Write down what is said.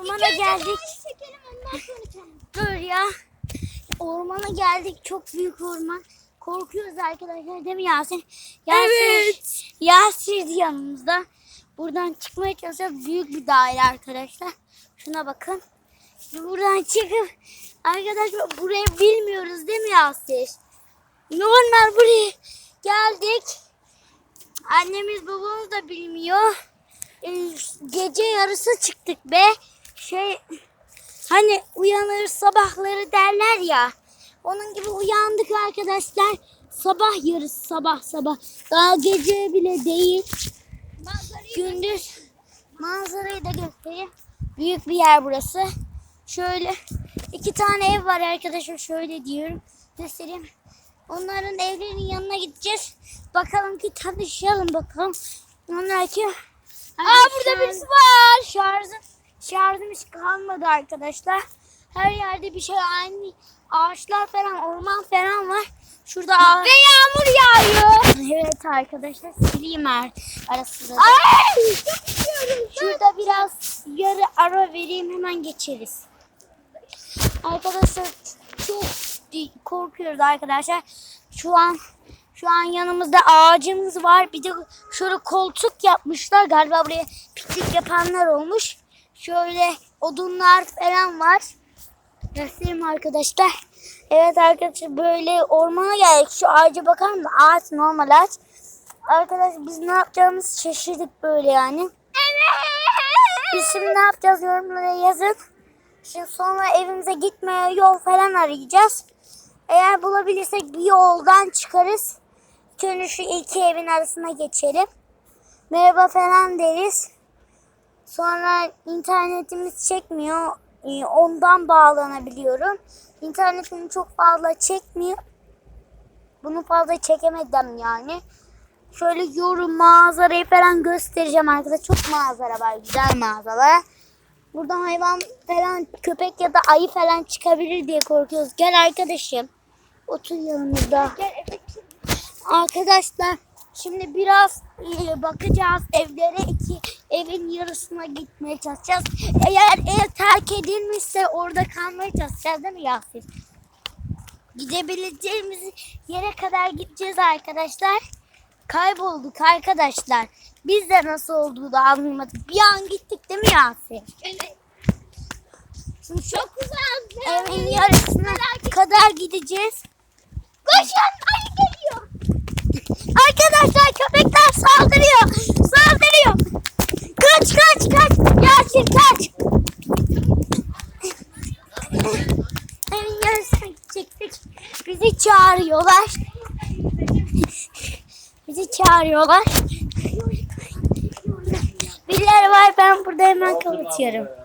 Ormana geldik. Çekelim sonra tamam. Dur ya. Ormana geldik. Çok büyük orman. Korkuyoruz arkadaşlar değil mi Yasin? Yasin Evet. Yasir yanımızda. Buradan çıkmaya çalışacağız. Büyük bir daire arkadaşlar. Şuna bakın. Şimdi buradan çıkıp arkadaşlar burayı bilmiyoruz değil mi Yasir? Normal buraya geldik. Annemiz babamız da bilmiyor. Ee, gece yarısı çıktık be. Şey hani uyanır sabahları derler ya. Onun gibi uyandık arkadaşlar. Sabah yarısı sabah sabah. Daha gece bile değil. Manzarayı Gündüz manzarayı da göstereyim. Büyük bir yer burası. Şöyle iki tane ev var arkadaşlar. Şöyle diyorum. Göstereyim. Onların evlerinin yanına gideceğiz. Bakalım ki tanışalım bakalım. Onlar ki Aa burada birisi var. şarjım şarjım hiç kalmadı arkadaşlar. Her yerde bir şey aynı ağaçlar falan orman falan var. Şurada ağaç. Ve yağmur yağıyor. Evet arkadaşlar sileyim her arasında. da. Ay. Şurada biraz yarı ara vereyim hemen geçeriz. Arkadaşlar çok korkuyoruz arkadaşlar. Şu an şu an yanımızda ağacımız var. Bir de şöyle koltuk yapmışlar. Galiba buraya piknik yapanlar olmuş. Şöyle odunlar falan var. Göstereyim arkadaşlar. Evet arkadaşlar böyle ormana geldik. Şu ağaca bakar mısın? Ağaç normal ağaç. Arkadaşlar biz ne yapacağımızı şaşırdık böyle yani. Biz şimdi ne yapacağız yorumlara yazın. Şimdi sonra evimize gitmeye yol falan arayacağız. Eğer bulabilirsek bir yoldan çıkarız. Şöyle şu iki evin arasına geçelim. Merhaba falan deriz. Sonra internetimiz çekmiyor. Ee, Ondan bağlanabiliyorum. İnternetim çok fazla çekmiyor. Bunu fazla çekemedim yani. Şöyle yorum manzarayı falan göstereceğim arkadaşlar. Çok manzara var. Güzel manzara. Buradan hayvan falan köpek ya da ayı falan çıkabilir diye korkuyoruz. Gel arkadaşım. Otur yanımızda. Gel efektif. Arkadaşlar şimdi biraz e, bakacağız evlere iki evin yarısına gitmeye çalışacağız. Eğer ev terk edilmişse orada kalmaya çalışacağız değil mi Yasin? Gidebileceğimiz yere kadar gideceğiz arkadaşlar. Kaybolduk arkadaşlar. Biz de nasıl olduğunu anlamadık. Bir an gittik değil mi Yasin? Evet. Şimdi Çok güzel. evin yarısına kadar gideceğiz. Koşun ayı geliyor. Arkadaşlar çağırıyorlar. Bizi çağırıyorlar. Birileri var ben burada hemen kapatıyorum.